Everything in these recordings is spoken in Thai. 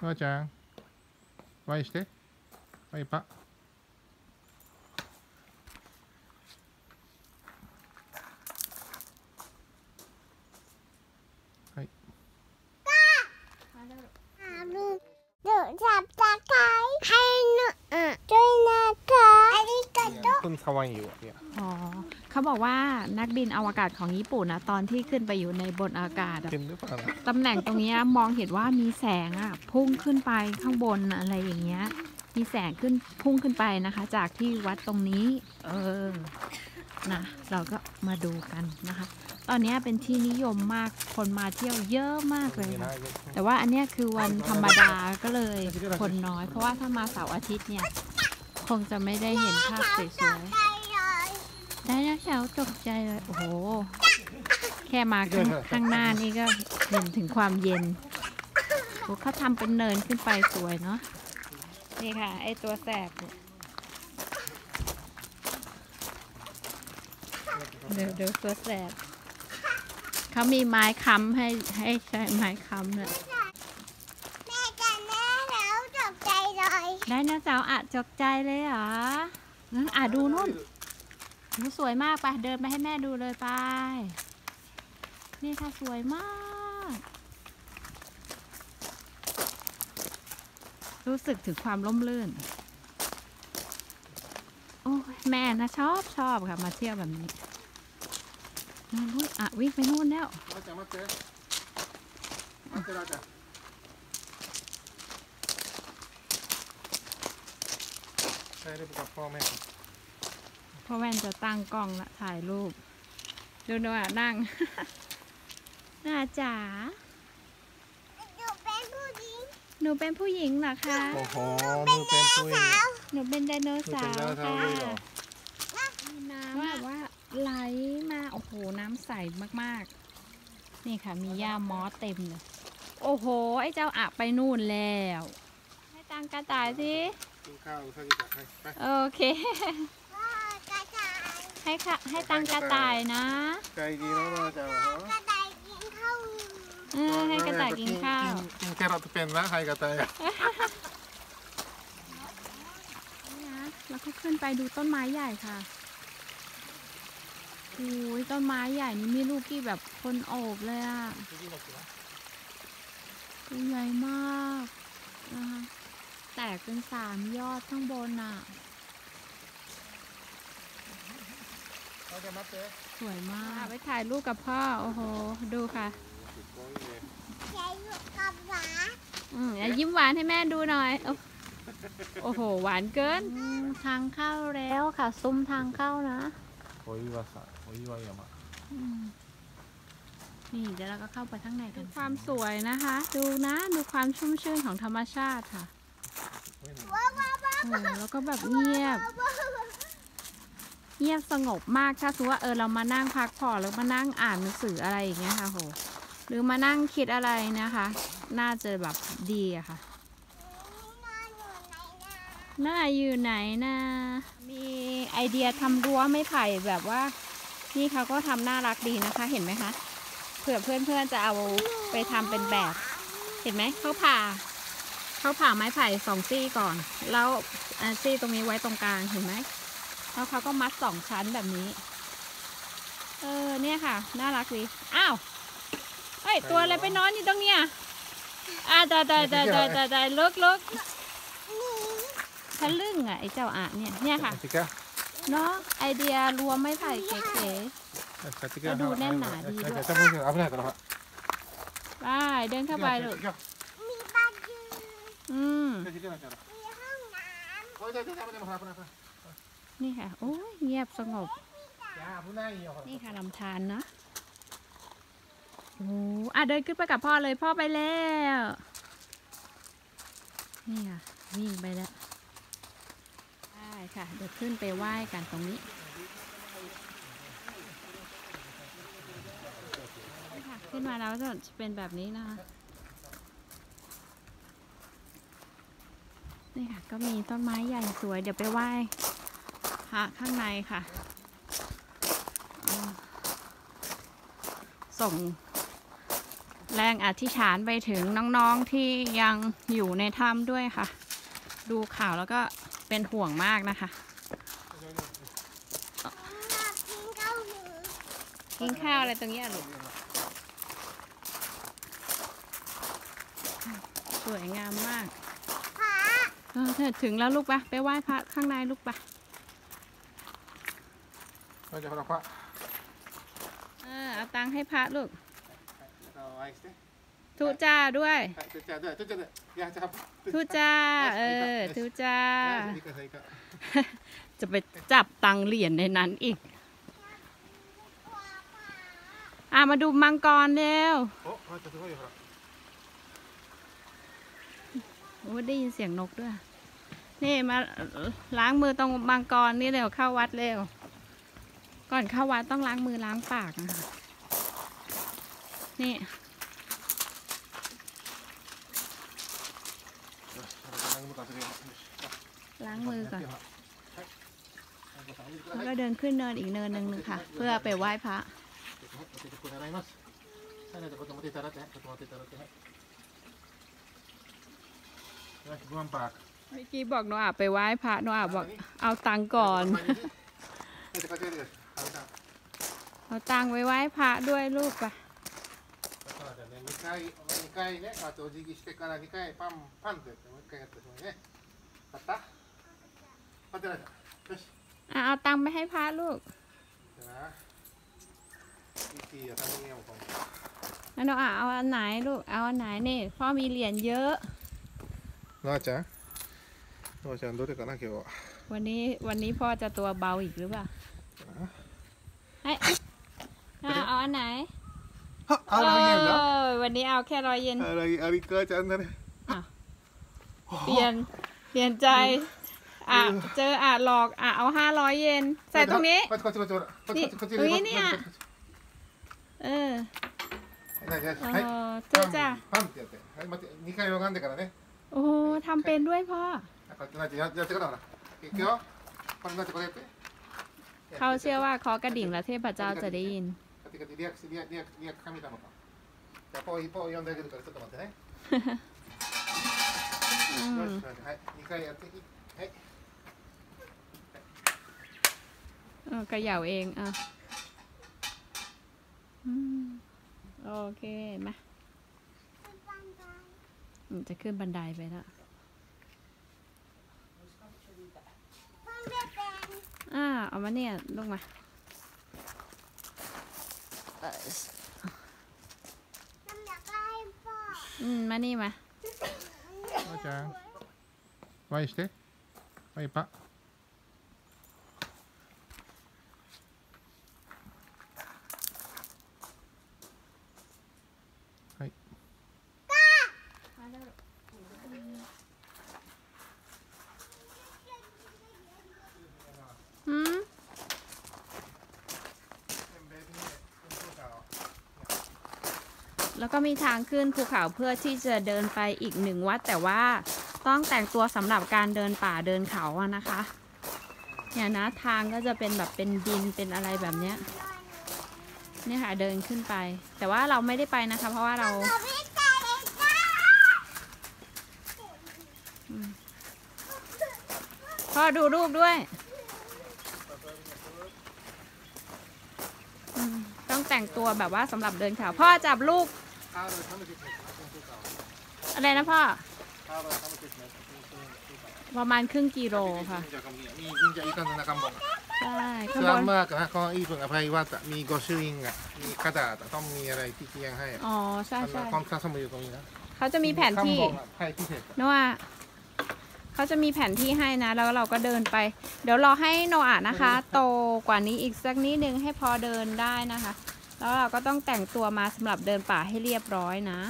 ノアちゃん。ワイして。ワイパ。ำว่าหิวอยู่อ๋อเขาบอกว่านักบินอวกาศของญี่ปุ่นนะตอนที่ขึ้นไปอยู่ในบนอากาศอะกินหรือเปล่าตำแหน่งตรงนี้มองเห็นว่ามีแสงอะพุ่งขึ้นไปข้างบนอะไรอย่างเงี้ย มีแสงขึ้นพุ่งขึ้นไปนะคะ จากที่วัดตรงนี้ เออนะเราก็มาดูกันนะคะ ตอนนี้เป็นที่นิยมมากคนมาเที่ยวเยอะมากเลยนะ แต่ว่าอันเนี้ยคือวันธรรมดาก็เลยคนน้อย เพราะว่าถ้ามาเสาร์อาทิตย์เนี่ย คงจะไม่ได้เห็นภาพสวยใจเลยๆได้นะเช้าตกใจเลย โอ้โห แค่มาข้างข้างหน้านี่ก็เห็นถึงความเย็นโอ้เขาทำเป็นเนินขึ้นไปสวยเนาะ นี่ค่ะ ไอตัวแสบเนี่ยเดี๋ยวเดี๋ยวตัวแสบเขามีไม้ค้ำให้ให้ใช้ไม้ค้ำเนี่ย แม่จะแม่แล้วตกใจเลย ได้นเสาร์อะจกใจเลยเหรออะดูนู่นหนูสวยมากไปเดินไปให้แม่ดูเลยไป นี่ค่ะสวยมาก รู้สึกถึงความล่มลื่น โอ้แม่นะชอบชอบค่ะมาเที่ยวแบบนี้นู่นอะวิ่งไปนู่นแล้วมาจ้ะมาเจ๊มาเจ๊ ช้ได้กับพ่อแม่พ่อแว่นจะตั้งกล้องละถ่ายรูป ดูดูอะนั่ง หน้าจ๋าหนูเป็นผู้หญิงหนูเป็นผู้หญิงเหรอคะ โอ้โหนูเป็นไดโนเสาร์หนูเป็นไดโนเสาร์ค่ะน้ำแบบว่าไหลมา โอ้โห น้ำใสมากๆ นี่ค่ะ มีหญ้ามอสเต็มเลย โอ้โห ไอ้เจ้าอะไปนู่นแล้ว ให้ตังกระต่ายสิ กินข้าวอุซากิจะให้ไปโอเคพ่อกระต่ายให้ค่ะให้ตังกระต่ายนะ ใจดีเนาะน้าจ๋าพ่อกระต่ายกินข้าวเออให้กระต่ายกินข้าว กินแครอทเป็นนะให้กระต่ายอะนี่นะแล้วก็ขึ้นไปดูต้นไม้ใหญ่ค่ะโอ้ยต้นไม้ใหญ่นี่มีลูกที่แบบคนโอบเลยอะต้นใหญ่มากนะคะ แตกเป็นสามยอดข้างบนอะสวยมากไปถ่ายรูปกับพ่อ โอ้โห ดูค่ะใช้ลูกกับหวานอืมยิ้มหวานให้แม่ดูหน่อย โอ้โห หวานเกิน ทางเข้าแล้วค่ะ ซุ้มทางเข้านะโอ้ยวาสะโอ้ยวายามะนี่เดี๋ยวเราก็เข้าไปข้างในกัน ความสวยนะคะ ดูนะ ดูความชุ่มชื่นของธรรมชาติค่ะ โอ้แล้วก็แบบเงียบ เงียบสงบมากถ้าสมมติว่าเออเรามานั่งพักผ่อนหรือมานั่งอ่านหนังสืออะไรอย่างเงี้ยค่ะโหหรือมานั่งคิดอะไรนะคะ น่าจะแบบดีอะค่ะน่าอยู่ไหนนะมีไอเดียทำรั้วไม่ไผ่แบบว่า นี่เขาก็ทำน่ารักดีนะคะ เห็นไหมคะ เผื่อเพื่อนๆจะเอาไปทำเป็นแบบ เห็นไหมเขาผ่า เขาผ่าไม้ไผ่สองซี่ก่อน แล้วซี่ตรงนี้ไว้ตรงกลางเห็นไหมแล้วเขาก็มัดสองชั้นแบบนี้ เออเนี่ยค่ะ น่ารักดีอ้าวเฮ้ยตัวอะไรไปนอนอยู่ตรงเนี้ยอ่าได้ได้ได้ได้ได้ได้ลุกลุกทะลึ่งอะไอ้เจ้าอะเนี่ยเนี่ยค่ะเนาะไอเดียรวมไม้ไผ่เก๋ๆดูแน่นหนาดีด้วยไปเดินเข้าไปลูก นี่ค่ะ โอ้ยเงียบสงบ นี่ค่ะลำธารนะโอ้อะเดินขึ้นไปกับพ่อเลยพ่อไปแล้ว นี่ค่ะวิ่งไปแล้วได้ค่ะ เดี๋ยวขึ้นไปไหว้กันตรงนี้นี่ค่ะ ขึ้นมาแล้วจะเป็นแบบนี้นะคะ นี่ค่ะ ก็มีต้นไม้ใหญ่สวย เดี๋ยวไปไหว้พระข้างในค่ะ ส่งแรงอธิษฐานไปถึงน้องๆที่ยังอยู่ในถ้ำด้วยค่ะ ดูข่าวแล้วก็เป็นห่วงมากนะคะ กินข้าวอะไรตรงนี้ยลูกสวยงามมาก เออถึงแล้วลูกปะไปไหว้พระข้างในลูกปะเราจะพระเออเอาตังค์ให้พระลูกทุจ้าด้วยทุจ้าด้วยทุจ้าด้วยอยากจะทุจ้เออทุจ้า จะไปจับตังเหรียญในนั้นอีก อะมาดูมังกรเร็ว อ้ได้ยินเสียงนกด้วย นี่มาล้างมือตรงบางกรนี่เร็วเข้าวัดเร็ว ก่อนเข้าวัดต้องล้างมือล้างปากนะคะนี่ล้างมือก่อน แล้วก็เดินขึ้นเนินอีกเนินหนึ่งนึงค่ะ เพื่อไปไหว้พระ รวมปากเมื่อกี้บอกโนอาไปไหว้พระโนอาบอกเอาตังก่อน เอาตังไว้ไหว้พระด้วยลูกปะเอาตังไปให้พระลูกอันโนอาเอาอันไหนลูก เอาอันไหนนี่พ่อมีเหรียญเยอะ 度。なあちゃんなあちゃん、どれかな、今日は。 วันนี้วันนี้พ่อจะตัวเบาอีกหรือเปล่าให้อ่ะเอาอันไหน あ、あら、いいんだ。 เออวันนี้เอาแค่ร้อยเยน あら、ありかちゃんだね。 เปลี่ยน เปลี่ยนใจ อ่ะ เจออ่ะหลอก อ่ะ เอาห้าร้อยเยน ใส่ตรงนี้ こっちこっちこっち、ほら。こっちこっちこっち。นี่ตรงนี้เนี่ย こっちこっち เออ はい、はい、 เอ はい。 อเจ้าจ้า โอ้ทำเป็นด้วยพ่อเขาเชื่อว่าเคาะกระดิ่งแล้วเทพเจ้าจะได้ยินกระเหยาเองอะโอเค มา จะขึ้นบันไดไปแล้วอ่าเอามาเนี่ยลงมาอืมมานี่มาว่าจะว่าしてว่าไป มีทางขึ้นภูเขาเพื่อที่จะเดินไปอีกหนึ่งวัด แต่ว่าต้องแต่งตัวสำหรับการเดินป่าเดินเขาอะนะคะเนี่ยนะทางก็จะเป็นแบบเป็นดินเป็นอะไรแบบเนี้ยเนี่ยค่ะเดินขึ้นไป แต่ว่าเราไม่ได้ไปนะคะ เพราะว่าเราพ่อดูรูปด้วย ต้องแต่งตัวแบบว่าสำหรับเดินเขาพ่อจับลูก อะไรนะพ่อประมาณครึ่งกิโลค่ะมียิงจกคนนะครับผมใช่ข้างนมากนะก็อีกคนอภัยว่าจะมีกอชิลิงอะมีกระดาษต้องมีอะไรที่เกียงให้อ๋อใช่ใช่ความคาสมอยู่ตรงนี้นะเขาจะมีแผนที่ในัวเขาจะมีแผนที่ให้นะ แล้วเราก็เดินไป เดี๋ยวรอให้โนอานะคะ โตกว่านี้อีกสักนิดนึงให้พอเดินได้นะคะ แล้วเราก็ต้องแต่งตัวมาสำหรับเดินป่าให้เรียบร้อยนะ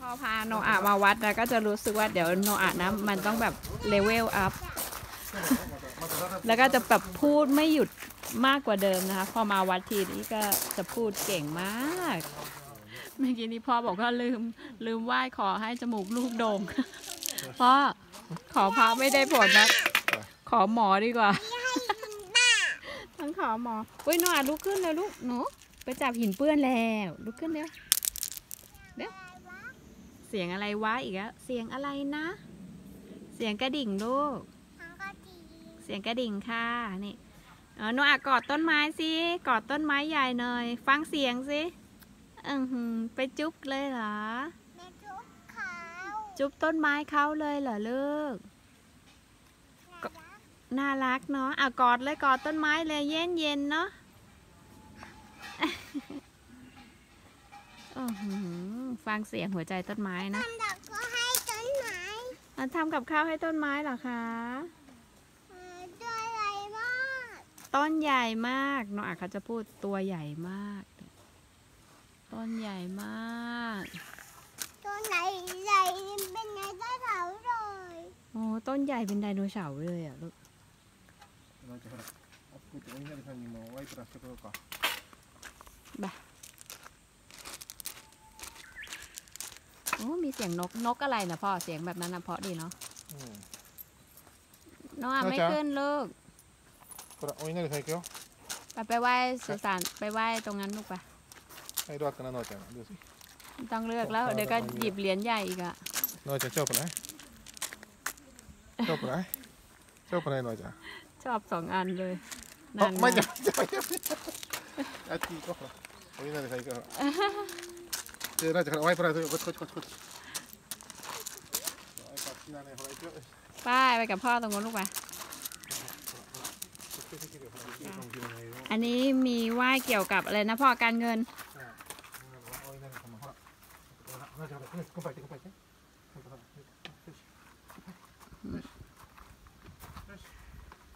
พอพาโนอามาวัดนะก็จะรู้สึกว่าเดี๋ยวโนอานะมันต้องแบบเลเวลอัพแล้วก็จะแบบพูดไม่หยุดมากกว่าเดิมนะคะ พอมาวัดทีนี้ก็จะพูดเก่งมากเมื่อกี้นี้พ่อบอกว่าลืมลืมไหว้ขอให้จมูกลูกโด่งพ่อขอพระไม่ได้ผลนะขอหมอดีกว่าต้องขอหมออุ้ยโนอาลุกขึ้นเลยลูกหนู ไปจับหินเปื้อนแล้วลุกขึ้นเร็วเดี๋ยวอะไรวะเสียงอะไรวะอีกแล้วเสียงอะไรนะ เสียงกระดิ่งลูกทางก็ดีเสียงกระดิ่งค่ะนี่เออโนอากอดต้นไม้สิกอดต้นไม้ใหญ่หน่อย ฟังเสียงสิอือหือไปจุ๊บเลยเหรอแม่ทุกเขาจุ๊บต้นไม้เขาเลยเหรอลูกน่ารักน่ารักเนาะอะกอดเลยกอดต้นไม้เลยเย็นเย็นๆเนาะ ฟังเสียงหัวใจต้นไม้นะทำดอกก็ให้ต้นไม้มันทำกับข้าวให้ต้นไม้เหรอคะเออด้วยอะไรมาก ต้นใหญ่มากน้องอาเขาจะพูดตัวใหญ่มาก ต้นใหญ่มากตัวไหนใหญ่เป็นไงได้เผาเลยโอ้ต้นใหญ่เป็นไดโนเสาร์เลยอะลูกなん โอ้มีเสียงนกนกอะไรนะพ่อเสียงแบบนั้นนะเพราะดีเนาะน้องอะไม่ขึ้นลูกこれお稲荷最強ไปไปไหว้สุสารไปไหว้ตรงนั้นลูกไปให้รอดกันนะน้อยจังดูสิต้องเลือกแล้วเดี๋ยวก็หยิบเหรียญใหญ่อีกอะน้อยจังชอบอะไรชอบอะไรชอบไรน้อยจังชอบสองอันเลยนั่ไม่จังจังจังทีก็โอ้ยนั่นใครก็ Raad, ga ooit praten. Goed, goed, ไปไปกับพ่อตรงนู้นลูกไป อันนี้มีไหว้เกี่ยวกับอะไรนะพ่อการเงิน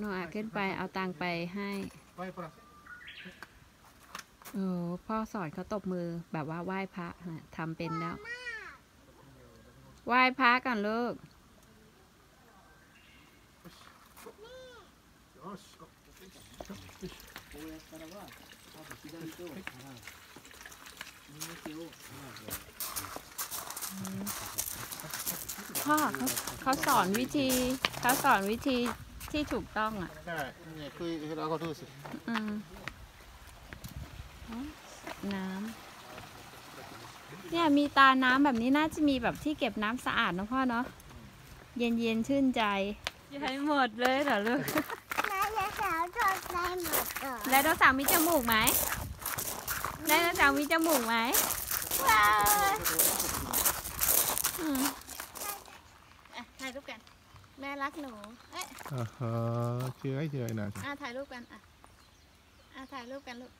หน่อยขึ้นไปเอาตังไปให้ โอ้พ่อสอนเขาตบมือแบบว่าไหว้พระทำเป็นแล้ว ไหว้พระกันลูกพ่อเขาเขาสอนวิธีเขาสอนวิธีที่ถูกต้องอะใช่คือเราก็รู้สิอืม นี่ยคือเราก็ดูสิอืมอ๋อน้ำเนี่ยมีตาน้ำแบบนี้น่าจะมีแบบที่เก็บน้ำสะอาดนะพ่อเนาะเย็นเย็นๆชื่นใจใช้หมดเลยเหรอลูกนายจะสาวจดใจหมดเลยไดโนเสาร์มีจมูกไหมไดโนเสาร์มีจมูกไหมว้าวอืมอะถ่ายรูปกัน แม่รักหนู เอ๊ะอ่าฮะเชื่อเชื่อนะอะถ่ายรูปกันอะอะถ่ายรูปกันลูก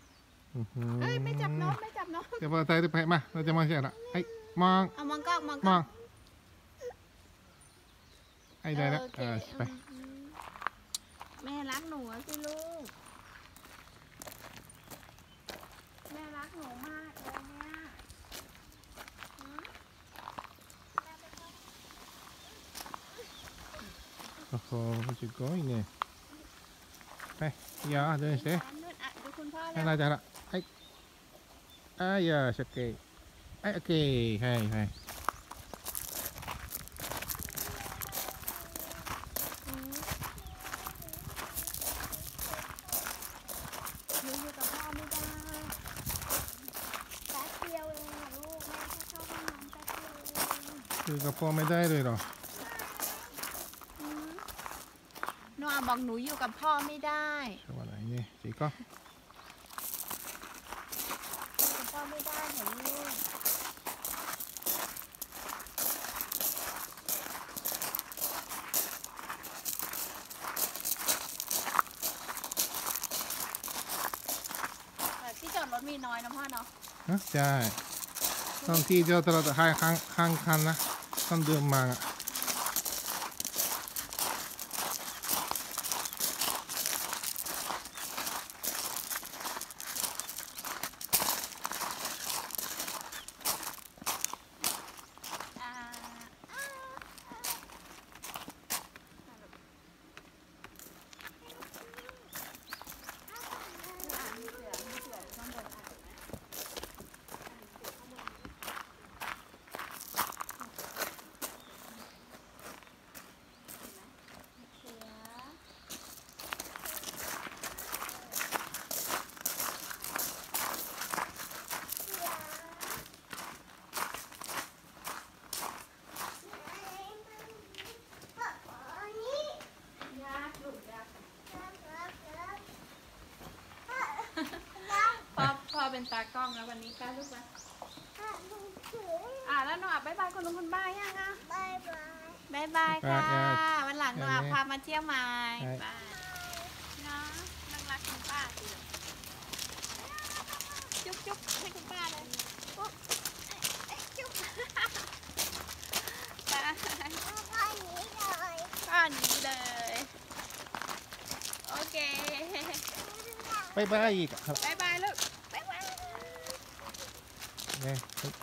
เอ้ยไม่จับน้องไม่จับน้องจะเปิดใจจะไปมาเราจะมาเสียละไอ้มองเอามองกล้องมองกมล้อองงไอ้ได้ละเออไปแม่รักหนูอะสิลูก แม่รักหนูมากเลยเนี่ยหืมแม่ไปเข้า โอ้โหสุดยอดเนี่ยไปอย่าเดินเสียน้ำนู่นอ่ะดูคุณพ่อแล้ให้ว เราใจละ Ah, yes, okay. Okay, hey, hey. Từ gặp con mới đây rồi rồi นัวบอกหนูอยู่กับพ่อไม่ได้ Sao mà lại như chị con น้อยนะพ่อเนาะฮะใช่ต้องที่เจอตลอดห้างห้างห้างคันนะต้องเดินมาอะ อ่า เป็นตากล้องแล้ววันนี้ป้าลูกนะอะแล้วหนูอะบายบายคุณลุงคุณป้ายังอะบายบายบายบายค่ะบายบายวันหลังหนูอะบายบายพามาเที่ยวใหม่บายบายเนาะน่ารักคุณป้าสิจุ๊บจุ๊บให้คุณป้าเลยปุ๊บเอ๊ะจุ๊บบายแล้วก็หนี้เลยก้อนนี้เลย โอเคบายบายอีกครับ บา